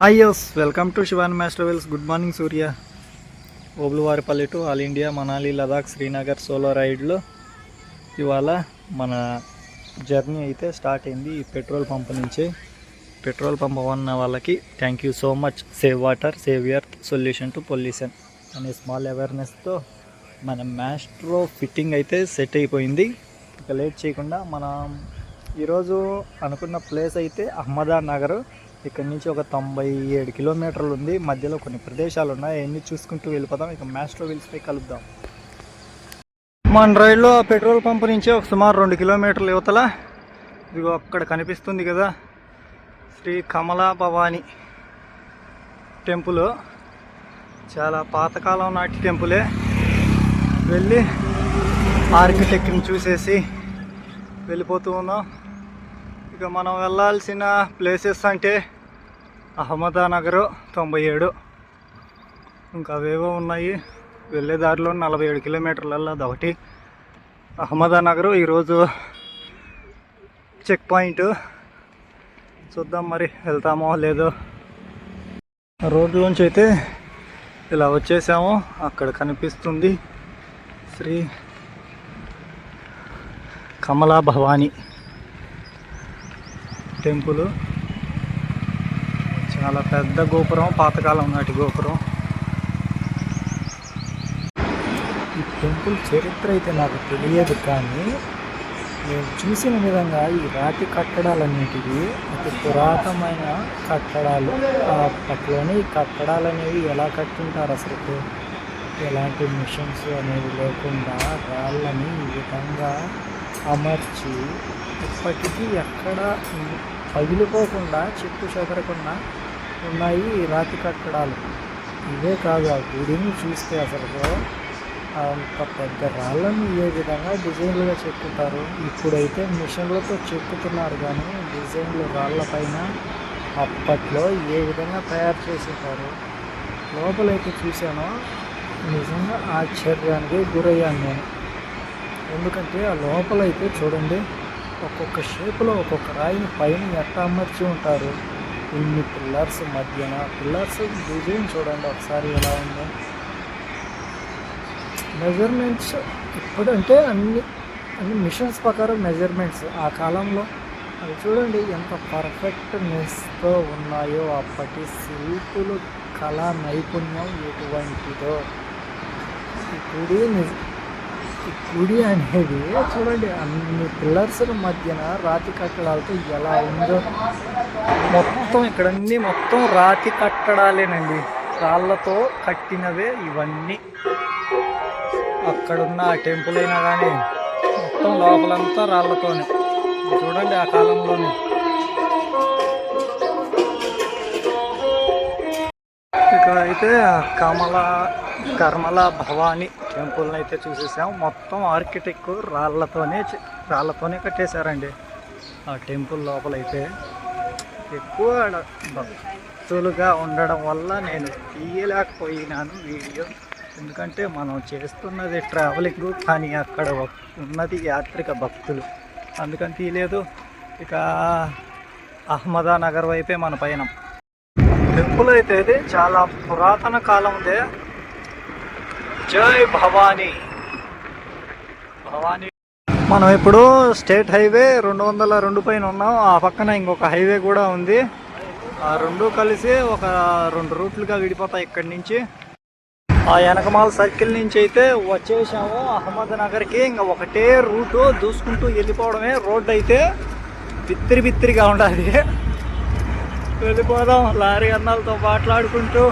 Hi welcome to Shivan మాస్టర్వెల్స్ good morning Surya Obulavaripalli to all India Manali Ladakh Srinagar solo రైడ్లో ఇవాళ మన journey అయితే start అయింది ఈ petrol pump నుంచి. పెట్రోల్ పంప్ ఉన్న వాళ్ళకి thank you so much save water save earth solution to pollution అనే small అవేర్నెస్తో మన మ్యాస్ట్రో ఫిట్టింగ్ అయితే సెట్ అయిపోయింది. ఇక లేట్ చేయకుండా మనం ఈరోజు అనుకున్న ప్లేస్ అయితే అహ్మదా నగర్. ఇక్కడ నుంచి ఒక తొంభై ఏడు కిలోమీటర్లు ఉంది. మధ్యలో కొన్ని ప్రదేశాలు ఉన్నాయి. అవన్నీ చూసుకుంటూ వెళ్ళిపోదాం. ఇక మ్యాస్ట్రో విల్స్పై కలుద్దాం. మన రైల్లో పెట్రోల్ పంప్ నుంచి ఒక సుమారు రెండు కిలోమీటర్ల యువతల ఇదిగో అక్కడ కనిపిస్తుంది కదా శ్రీ కమలా భవాని టెంపుల్. చాలా పాతకాలం నాటి టెంపులే. వెళ్ళి ఆర్కిటెక్ట్ని చూసేసి వెళ్ళిపోతూ ఉన్నాం. ఇక మనం వెళ్ళాల్సిన ప్లేసెస్ అంటే అహ్మదానగర్ తొంభై ఏడు. ఇంకా అవేవో ఉన్నాయి. వెళ్ళే దారిలో నలభై ఏడు కిలోమీటర్లలో అదొకటి. అహ్మదానగర్ ఈరోజు చెక్ పాయింట్ చూద్దాం మరి వెళ్తామో లేదో. రోడ్లోంచి అయితే ఇలా వచ్చేసాము. అక్కడ కనిపిస్తుంది శ్రీ కమలా భవాని టెంపుల్. చాలా పెద్ద గోపురం పాతకాలం నాటి గోపురం. ఈ టెంపుల్ చరిత్ర అయితే నాకు తెలియదు కానీ నేను చూసిన విధంగా ఈ రాతి కట్టడాలన్నిటివి అతి పురాతనమైన కట్టడాలు. అప్పట్లోనే ఈ కట్టడాలు అనేవి ఎలా కట్టుంటారు అసలు? ఎలాంటి మిషన్స్ అనేవి లేకుండా రాళ్ళని ఈ విధంగా అమర్చి ఇప్పటికీ ఎక్కడ పగిలిపోకుండా చెట్టు చెదరకుండా ఉన్నాయి రాతి కట్టడాలు. ఇవే కాదు ఆ గుడిని చూస్తే అసలు అంత పెద్ద రాళ్ళను ఏ విధంగా డిజైన్లుగా చెక్కుతారు? ఇప్పుడైతే మిషన్లతో చెక్కుతున్నారు కానీ డిజైన్లు రాళ్ళ పైన అప్పట్లో ఏ విధంగా తయారు చేసేవారు? లోపలైతే చూశానో నిజంగా ఆశ్చర్యానికి గురయ్యాను నేను. ఎందుకంటే ఆ లోపలైతే చూడండి ఒక్కొక్క షేప్లో ఒక్కొక్క రాయిని పైన ఎట్ట అమర్చి ఉంటారు? ఇన్ని పిల్లర్స్ మధ్యన పిల్లర్స్ డిజైన్ చూడండి ఒకసారి ఎలా ఉందో. మెజర్మెంట్స్ ఇప్పుడంటే అన్ని అన్ని మిషన్స్ ప్రకారం మెజర్మెంట్స్ ఆ కాలంలో అవి చూడండి ఎంత పర్ఫెక్ట్నెస్తో ఉన్నాయో అప్పటి శిల్పులు కళా నైపుణ్యం ఎటువంటిదో. ఇప్పుడు గుడి అనేది చూడండి అన్ని పిల్లర్స్ మధ్యన రాతి కట్టడాలతో ఎలా ఉందో. మొత్తం ఇక్కడన్నీ మొత్తం రాతి కట్టడాలేనండి. రాళ్ళతో కట్టినవే ఇవన్నీ. అక్కడున్న ఆ టెంపుల్ అయినా కానీ మొత్తం లోపలంతా రాళ్ళతోనే. చూడండి ఆ కాలంలోనే. ఇక్కడ అయితే కమల కర్మల భవాని టెంపుల్ని అయితే చూసేసాం. మొత్తం ఆర్కిటెక్ట్ రాళ్ళతోనే రాళ్ళతోనే కట్టేశారండి ఆ టెంపుల్ లోపలైతే. ఎక్కువ ఆడ భక్తులుగా ఉండడం వల్ల నేను తీయలేకపోయినాను వీడియో. ఎందుకంటే మనం చేస్తున్నది ట్రావెలింగ్ కానీ అక్కడ ఉన్నది యాత్రిక భక్తులు. అందుకని తీయలేదు. ఇక అహ్మదా నగర్ వైపే మన పయనం. టెంపుల్ అయితే ఇది చాలా పురాతన కాలందే జై భవానీ. భవానీ. మనం ఇప్పుడు స్టేట్ హైవే రెండు వందల రెండు పైన ఉన్నాం. ఆ పక్కన ఇంకొక హైవే కూడా ఉంది. ఆ రెండు కలిసి ఒక రెండు రూట్లుగా విడిపోతాయి ఇక్కడి నుంచి. ఆ వెనకమాల సర్కిల్ నుంచి అయితే వచ్చేసాము. అహ్మద్ నగర్కి ఇంకా ఒకటే రూటు దూసుకుంటూ వెళ్ళిపోవడమే రోడ్డు అయితే బిత్తిరి బిత్తిరిగా ఉండాలి. వెళ్ళిపోదాం. లారీ అన్నాలతో మాట్లాడుకుంటూ.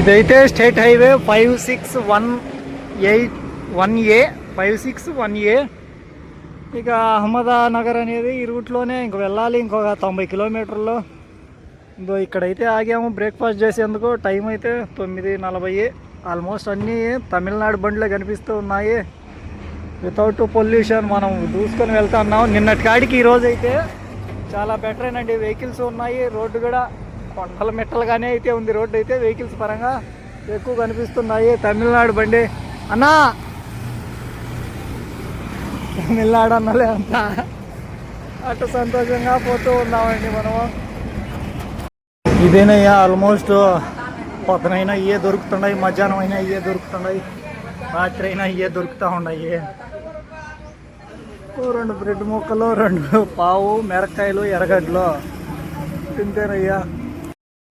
ఇదైతే state highway five six one eight one A five six one A. ఇక అహ్మదా నగర్ అనేది ఈ రూట్లోనే ఇంక వెళ్ళాలి ఇంకొక తొంభై కిలోమీటర్లు. ఇదో ఇక్కడైతే ఆగాము బ్రేక్ఫాస్ట్ చేసేందుకు. టైం అయితే తొమ్మిది నలభై ఆల్మోస్ట్ అన్నీ తమిళనాడు బండ్లే కనిపిస్తూ ఉన్నాయి. వితౌట్ పొల్యూషన్ మనం చూసుకొని వెళ్తా ఉన్నాం. నిన్నటి కాడికి ఈరోజైతే చాలా బెటర్ అండి వెహికల్స్ ఉన్నాయి. రోడ్డు కూడా కొండల మెట్టలుగానే అయితే ఉంది. రోడ్డు అయితే వెహికల్స్ పరంగా ఎక్కువ కనిపిస్తున్నాయి. తమిళనాడు బండి. అన్నా! తమిళనాడు అన్నలే అంతా. అటు సంతోషంగా పోతూ ఉన్నామండి మనము. ఇదేనయ్యా ఆల్మోస్ట్ పొద్దునైనా ఇవే దొరుకుతున్నాయి మధ్యాహ్నం అయినా ఇవే దొరుకుతున్నాయి రాత్రి అయినా ఇవే దొరుకుతూ ఉన్నాయి రెండు బ్రెడ్ ముక్కలు రెండు పావు మిరకాయలు ఎర్రగడ్డలు. తింటేనయ్యా.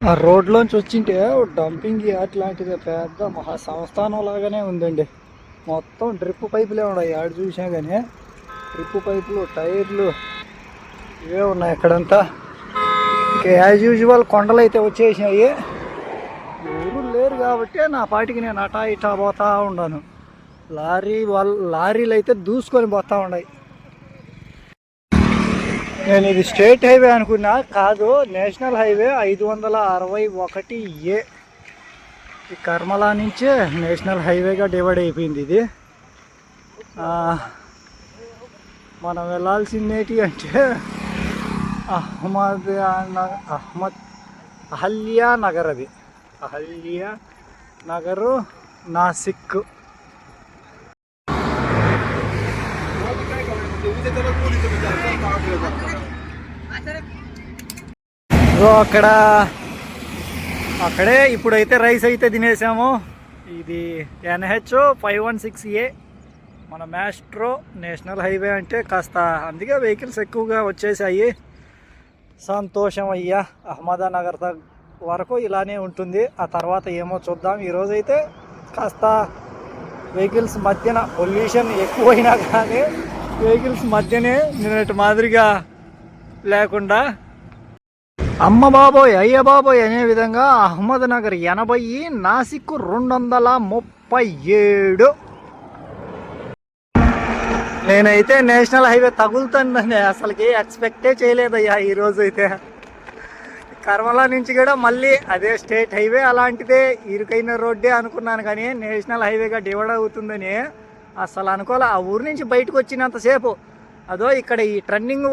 ఆ రోడ్లోంచి వచ్చింటే డంపింగ్ యార్డ్ లాంటిది పెద్ద మహా సంస్థానం లాగానే ఉందండి. మొత్తం డ్రిప్ పైపులే ఉన్నాయి ఆడ చూసినా కానీ డ్రిప్ పైపులు టైర్లు ఇవే ఉన్నాయి ఇక్కడంతా యాజ్ యూజువల్ కొండలు అయితే వచ్చేసినాయి. ఎవరు లేరు కాబట్టి నా పాటికి నేను అటా ఇటా పోతా ఉన్నాను. లారీ వాళ్ళ లారీలు అయితే దూసుకొని పోతా ఉన్నాయి. నేను ఇది స్టేట్ హైవే అనుకున్నా కాదు నేషనల్ హైవే ఐదు వందల అరవై ఒకటి ఏ. ఈ కర్మలా నుంచే నేషనల్ హైవేగా డివైడ్ అయిపోయింది ఇది. మనం వెళ్ళాల్సింది ఏంటి అంటే అహ్మద్ అహ్మద్ అహల్యా నగర్ అది. అహల్యా నగరు నాసిక్. అక్కడ అక్కడే ఇప్పుడైతే రైస్ అయితే తినేసాము. ఇది NH five one six A. మన మ్యాస్ట్రో నేషనల్ హైవే అంటే కాస్త అందుకే వెహికల్స్ ఎక్కువగా వచ్చేసాయి. సంతోషం అయ్యా. అహ్మదానగర్ వరకు ఇలానే ఉంటుంది. ఆ తర్వాత ఏమో చూద్దాం. ఈరోజైతే కాస్త వెహికల్స్ మధ్యన పొల్యూషన్ ఎక్కువైనా కానీ వెహికల్స్ మధ్యనే నిన్నటి మాదిరిగా లేకుండా అమ్మ బాబోయ్ అయ్య బాబోయ్ అనే విధంగా అహ్మద్ నగర్ ఎనభై నాసిక్ రెండు వందల ముప్పై ఏడు. నేనైతే నేషనల్ హైవే తగులుతుందని అసలుకి ఎక్స్పెక్టే చేయలేదయ్యా ఈరోజు అయితే. కర్మల నుంచి కూడా మళ్ళీ అదే స్టేట్ హైవే అలాంటిదే ఇరుకైన రోడ్డే అనుకున్నాను కానీ నేషనల్ హైవేగా డివైడ్ అవుతుందని అసలు అనుకోలే. ఆ ఊరు నుంచి బయటకు వచ్చినంతసేపు అదో ఇక్కడ ఈ ట్రన్నింగ్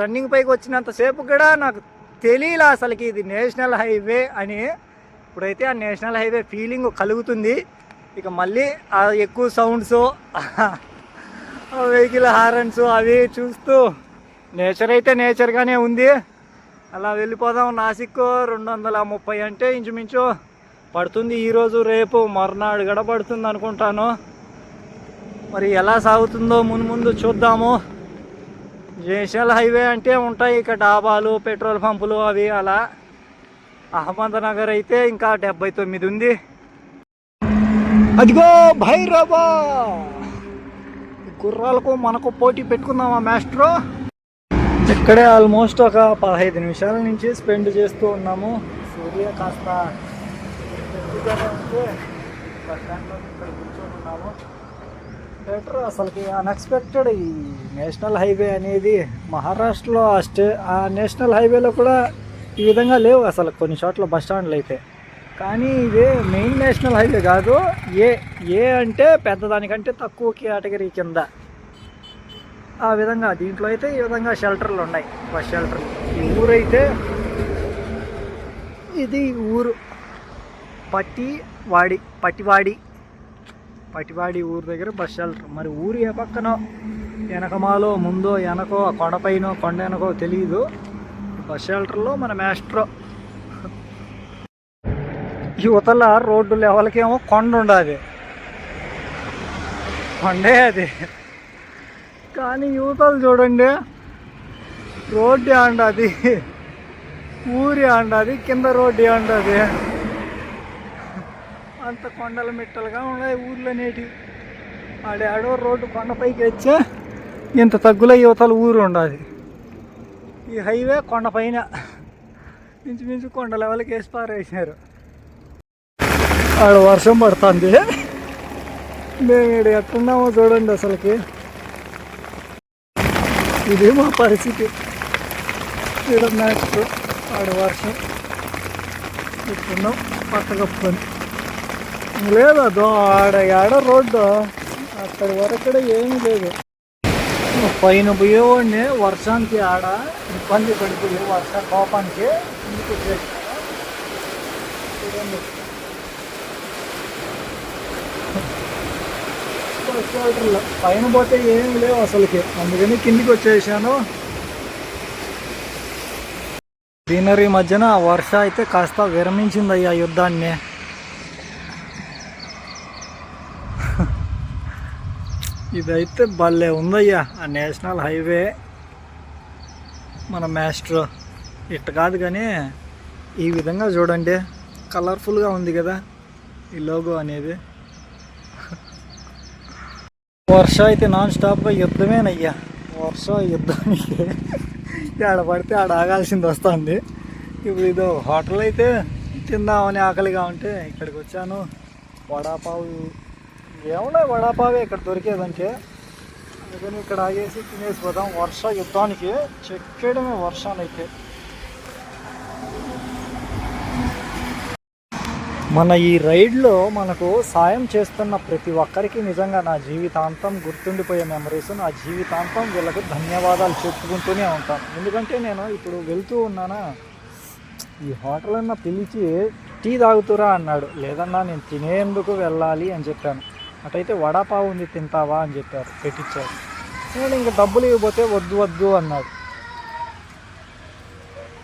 రన్నింగ్ పైకి వచ్చినంతసేపు కూడా నాకు తెలియలే అసలుకి ఇది నేషనల్ హైవే అని. ఇప్పుడైతే ఆ నేషనల్ హైవే ఫీలింగ్ కలుగుతుంది. ఇక మళ్ళీ ఆ ఎక్కువ సౌండ్స్ వెహికల్ హారన్స్ అవి చూస్తూ నేచర్ అయితే నేచర్గానే ఉంది. అలా వెళ్ళిపోదాం నాసిక్ రెండు వందల ముప్పై అంటే ఇంచుమించు పడుతుంది ఈరోజు రేపు మర్నాడు గడపడుతుంది అనుకుంటాను. మరి ఎలా సాగుతుందో ముందు ముందు చూద్దాము. నేషనల్ హైవే అంటే ఉంటాయి ఇక డాబాలు పెట్రోల్ పంపులు అవి అలా. అహ్మద్ నగర్ అయితే ఇంకా డెబ్బై తొమ్మిది ఉంది. అదిగో భైరవా! గుర్రాలకు మనకు పోటీ పెట్టుకుందామా మాస్ట్రో? ఇక్కడే ఆల్మోస్ట్ ఒక పదహైదు నిమిషాల నుంచి స్పెండ్ చేస్తూ ఉన్నాము. సూర్య కాస్త బస్ స్టాండ్లో బెటర్ అసలుకి అన్ఎక్స్పెక్టెడ్ ఈ నేషనల్ హైవే అనేది మహారాష్ట్రలో ఆ స్టే ఆ నేషనల్ హైవేలో కూడా ఈ విధంగా లేవు అసలు కొన్ని చోట్ల బస్ స్టాండ్లు అయితే. కానీ ఇదే మెయిన్ నేషనల్ హైవే కాదు ఏ ఏ అంటే పెద్దదానికంటే తక్కువ కేటగిరీ కింద. ఆ విధంగా దీంట్లో అయితే ఈ విధంగా షెల్టర్లు ఉన్నాయి బస్ షెల్టర్ ఈ ఊరైతే ఇది ఊరు పట్టివాడి పట్టివాడి పటివాడి ఊరు దగ్గర బస్ షెల్టర్ మరి ఊరు ఏ పక్కనో వెనకమాలో ముందో వెనకో కొండపైనో కొండ వెనకో తెలియదు బస్ షెల్టర్లో మన మ్యాస్ట్రో యువతల రోడ్డు లెవెల్కేమో కొండ ఉండాలి కొండే అది. కానీ యువతలు చూడండి రోడ్డు అండది. ఊరి అండది కింద రోడ్డు అండది. అంత కొండల మిట్టలుగా ఉన్నాయి ఊర్లో నేటి ఆడాడో రోడ్డు కొండపైకి వచ్చే ఇంత తగ్గుల యువతల ఊరు ఉండాలి. ఈ హైవే కొండపైన ఇంచుమించు కొండ లెవెల్కి వేసి పారేసినారు. ఆడ వర్షం పడుతుంది. మేము ఇక్కడ ఎట్టున్నామో చూడండి అసలుకి. ఇది మా పరిస్థితి. ఇక్కడ మ్యాచ్. ఆడ వర్షం. ఇట్టున్నాం పక్క కప్పుకొని. లేదు అదో ఆడ ఆడ రోడ్డు. అక్కడి వరకు ఏమీ లేదు. పైన పోయేవాడిని వర్షానికి ఆడ ఇబ్బంది పడుతుంది వర్ష కోపానికి చూడండి. పైన పోతే ఏం లేవు అసలుకి. అందుకని కిందికి వచ్చేసాను. గ్రీనరీ మధ్యన ఆ వర్ష అయితే కాస్త విరమించింది అయ్యా యుద్ధాన్ని. ఇదైతే భలే ఉందయ్యా. ఆ నేషనల్ హైవే మన మాస్టర్. ఇట్ట కాదు కానీ ఈ విధంగా చూడండి. కలర్ఫుల్గా ఉంది కదా ఈ లోగో అనేది. వర్ష అయితే నాన్ స్టాప్గా యుద్ధమేనయ్యా. వర్ష యుద్ధానికి ఆడ పడితే ఆడ ఆగాల్సింది వస్తుంది. ఇప్పుడు ఇదో హోటల్ అయితే తిందామని ఆకలిగా ఉంటే ఇక్కడికి వచ్చాను. వడాపావు ఏమన్నా వడాపావే ఇక్కడ దొరికేదంటే? అందుకని ఇక్కడ ఆగేసి తినేసి పోదాం వర్ష యుద్ధానికి చెక్కేయడమే వర్షానైతే మన ఈ రైడ్లో మనకు సాయం చేస్తున్న ప్రతి ఒక్కరికి నిజంగా నా జీవితాంతం గుర్తుండిపోయే మెమరీస్ నా జీవితాంతం వీళ్ళకు ధన్యవాదాలు చెప్పుకుంటూనే ఉంటాను. ఎందుకంటే నేను ఇప్పుడు వెళ్తూ ఉన్నానా? ఈ హోటల్ అన్న పిలిచి టీ తాగుతురా అన్నాడు. లేదన్నా నేను తినేందుకు వెళ్ళాలి అని చెప్పాను. అటైతే వడాపావు ఉంది తింటావా అని చెప్పారు పెట్టించారు నేను ఇంక డబ్బులు ఇవ్వబోతే వద్దు వద్దు అన్నాడు.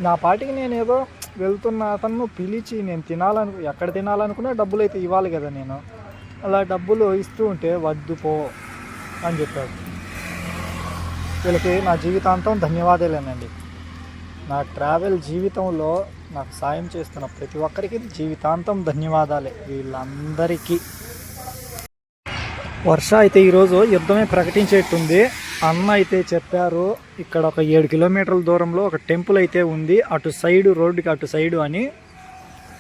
నా పాటికి నేను ఏదో వెళ్తున్న అతను పిలిచి నేను తినాలను ఎక్కడ తినాలనుకున్నా డబ్బులు అయితే ఇవ్వాలి కదా నేను. అలా డబ్బులు ఇస్తూ ఉంటే వద్దు పో అని చెప్పాడు. వీళ్ళకి నా జీవితాంతం ధన్యవాదాలేనండి. నా ట్రావెల్ జీవితంలో నాకు సాయం చేస్తున్న ప్రతి ఒక్కరికి జీవితాంతం ధన్యవాదాలే వీళ్ళందరికీ. వర్ష అయితే ఈరోజు యుద్ధమే ప్రకటించేట్టుంది. అన్న అయితే చెప్పారు ఇక్కడ ఒక ఏడు కిలోమీటర్ల దూరంలో ఒక టెంపుల్ అయితే ఉంది అటు సైడు రోడ్డుకి అటు సైడు అని.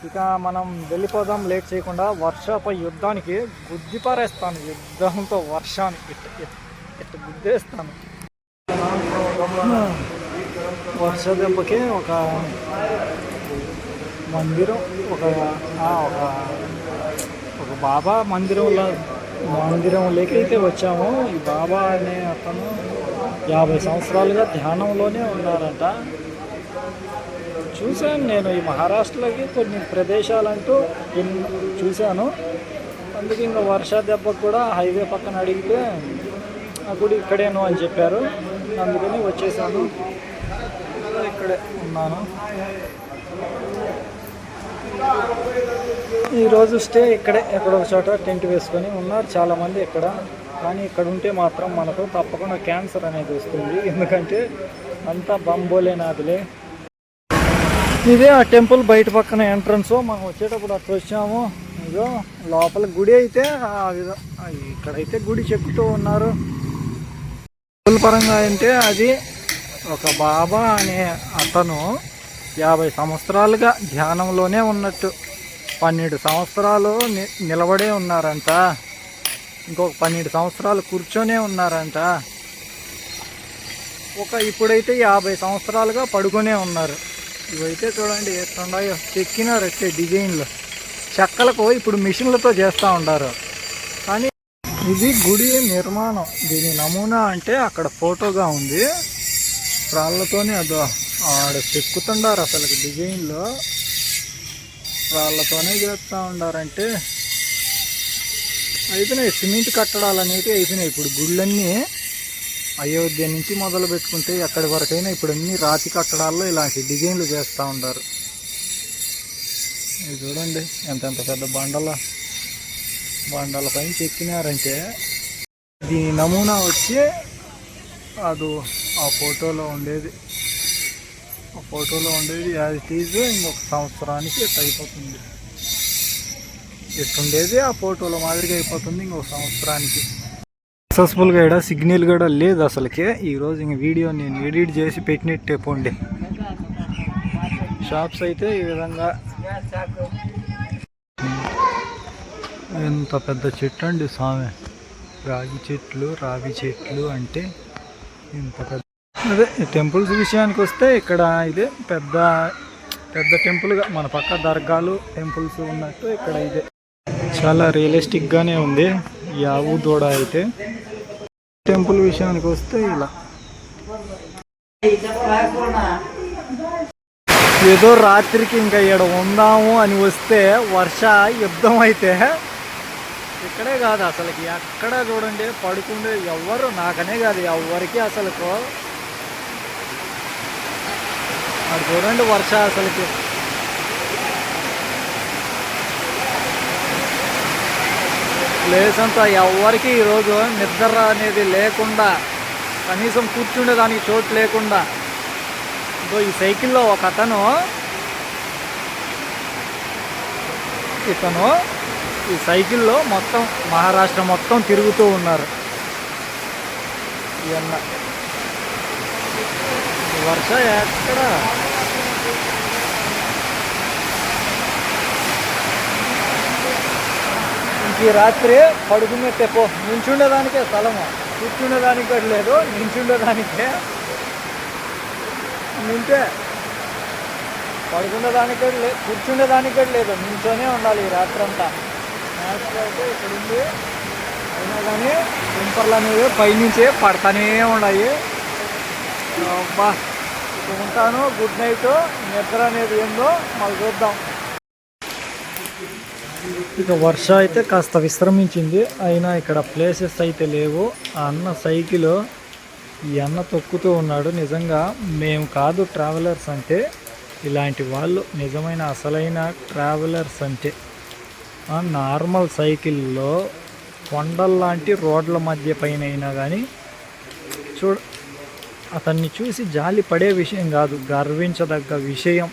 ఇక మనం వెళ్ళిపోదాం లేట్ చేయకుండా వర్షపై యుద్ధానికి గుద్ది పారేస్తాను యుద్ధంతో వర్షాన్ని ఇట్ గుద్దేస్తాను వర్ష దెబ్బకి ఒక మందిరం ఒక ఒక ఒక బాబా మందిరంలో మందిరంలోకి అయితే వచ్చాము ఈ బాబా అనే అతను యాభై సంవత్సరాలుగా ధ్యానంలోనే ఉన్నారంట. చూశాను నేను ఈ మహారాష్ట్రలోకి కొన్ని ప్రదేశాలంటూ చూశాను. అందుకే ఇంకా వర్ష దెబ్బకు కూడా హైవే పక్కన అడిగితే ఆ గుడి ఇక్కడేను అని చెప్పారు. అందుకని వచ్చేసాను. ఇక్కడే ఉన్నాను. ఈరోజు స్టే ఇక్కడే ఎక్కడో ఒక చోట టెంట్ వేసుకొని ఉన్నారు చాలామంది ఇక్కడ. కానీ ఇక్కడ ఉంటే మాత్రం మనకు తప్పకుండా క్యాన్సర్ అనేది వస్తుంది. ఎందుకంటే అంతా బంబోలేనాదిలే ఇదే ఆ టెంపుల్ బయట పక్కన ఎంట్రన్స్. మనం వచ్చేటప్పుడు అట్లా వచ్చాము. ఇదో లోపల గుడి అయితే ఆ ఇక్కడైతే గుడి చెక్కుతూ ఉన్నారు. టెంపుల్ పరంగా అంటే అది ఒక బాబా అనే అతను యాభై సంవత్సరాలుగా ధ్యానంలోనే ఉన్నట్టు. పన్నెండు సంవత్సరాలు ని- నిలబడే ఉన్నారంట. ఇంకొక పన్నెండు సంవత్సరాలు కూర్చొనే ఉన్నారంట. ఒక ఇప్పుడైతే యాభై సంవత్సరాలుగా పడుకునే ఉన్నారు. ఇవైతే చూడండి ఎట్లున్నాయో చెక్కినారు వచ్చే డిజైన్లు. చెక్కలకు ఇప్పుడు మిషన్లతో చేస్తూ ఉంటారు కానీ ఇది గుడి నిర్మాణం. దీని నమూనా అంటే అక్కడ ఫోటోగా ఉంది. రాళ్ళతోనే అదో ఆడ చెక్కుతుండారు అసలు డిజైన్లో. వాళ్ళతోనే చేస్తూ ఉండారంటే అయిపోయినాయి. సిమెంట్ కట్టడాలు అనేవి అయిపోయినాయి. ఇప్పుడు గుళ్ళన్నీ అయోధ్య నుంచి మొదలు పెట్టుకుంటే ఎక్కడి వరకైనా ఇప్పుడు అన్ని రాతి కట్టడాల్లో ఇలాంటి డిజైన్లు చేస్తూ ఉంటారు ఇది చూడండి ఎంత ఎంత పెద్ద బండల బండల పైన చెక్కినారంటే దీని నమూనా వచ్చి అది ఆ ఫోటోలో ఉండేది. ఫోటోలో ఉండేది యాజ్ ఇట్ ఈజ్ ఇంకొక సంవత్సరానికి ఎట్ అయిపోతుంది? ఎట్టుండేది ఆ ఫోటోలో మాదిరిగా అయిపోతుంది ఇంకొక సంవత్సరానికి. సక్సెస్ఫుల్గా ఇక్కడ సిగ్నల్ కూడా లేదు అసలుకి. ఈరోజు ఇంక వీడియో నేను ఎడిట్ చేసి పెట్టినట్టే పోండి. షాప్స్ అయితే ఈ విధంగా. ఎంత పెద్ద చెట్టు అండి స్వామి రాగి చెట్లు రావి చెట్లు అంటే ఇంత పెద్ద అదే టెంపుల్స్ విషయానికి వస్తే ఇక్కడ ఇదే పెద్ద పెద్ద టెంపుల్గా మన పక్క దర్గాలు టెంపుల్స్ ఉన్నట్టు ఇక్కడ ఇదే. చాలా రియలిస్టిక్గానే ఉంది యావు దూడ అయితే. టెంపుల్ విషయానికి వస్తే ఇలా. ఏదో రాత్రికి ఇంకా ఇక్కడ ఉందాము అని వస్తే వర్ష యుద్ధం అయితే ఇక్కడే కాదు అసలుకి. ఎక్కడ చూడండి పడుకుండే ఎవ్వరు నాకనే కాదు ఎవరికి అసలుకు అది చూడండి వర్ష అసలుకి. ప్లేస్ అంతా ఎవరికి ఈరోజు నిద్ర అనేది లేకుండా కనీసం కూర్చుండేదానికి చోటు లేకుండా. ఇదో ఈ సైకిల్లో ఒక అతను ఇతను ఈ సైకిల్లో మొత్తం మహారాష్ట్ర మొత్తం తిరుగుతూ ఉన్నారు. ఈ వర్ష ఎక్కడ? ఈ రాత్రి పడుకునే తెప్పో. నించుండేదానికే స్థలము. కూర్చుండేదానికి కూడా లేదు నించుండేదానికే. నింటే పడుకునేదానికి కూడా లేదు కూర్చుండేదానికి కూడా లేదు నించోనే ఉండాలి ఈ రాత్రి అంతా మ్యాథ్స్ అయితే ఇక్కడ ఉంది అయినా కానీ పింపర్లు అనేవి పైనుంచే పడతానే ఉన్నాయి అబ్బా ఉంటాను. గుడ్ నైట్ నిద్ర అనేది ఏందో మళ్ళీ చూద్దాం. ఇక వర్ష అయితే కాస్త విశ్రమించింది. అయినా ఇక్కడ ప్లేసెస్ అయితే లేవు. ఆ అన్న సైకిల్ ఈ అన్న తొక్కుతూ ఉన్నాడు. నిజంగా మేము కాదు ట్రావెలర్స్ అంటే ఇలాంటి వాళ్ళు నిజమైన అసలైన ట్రావెలర్స్ అంటే. నార్మల్ సైకిల్లో కొండల్లాంటి రోడ్ల మధ్య పైన అయినా కానీ చూడ అతన్ని చూసి జాలి పడే విషయం కాదు గర్వించదగ్గ విషయం.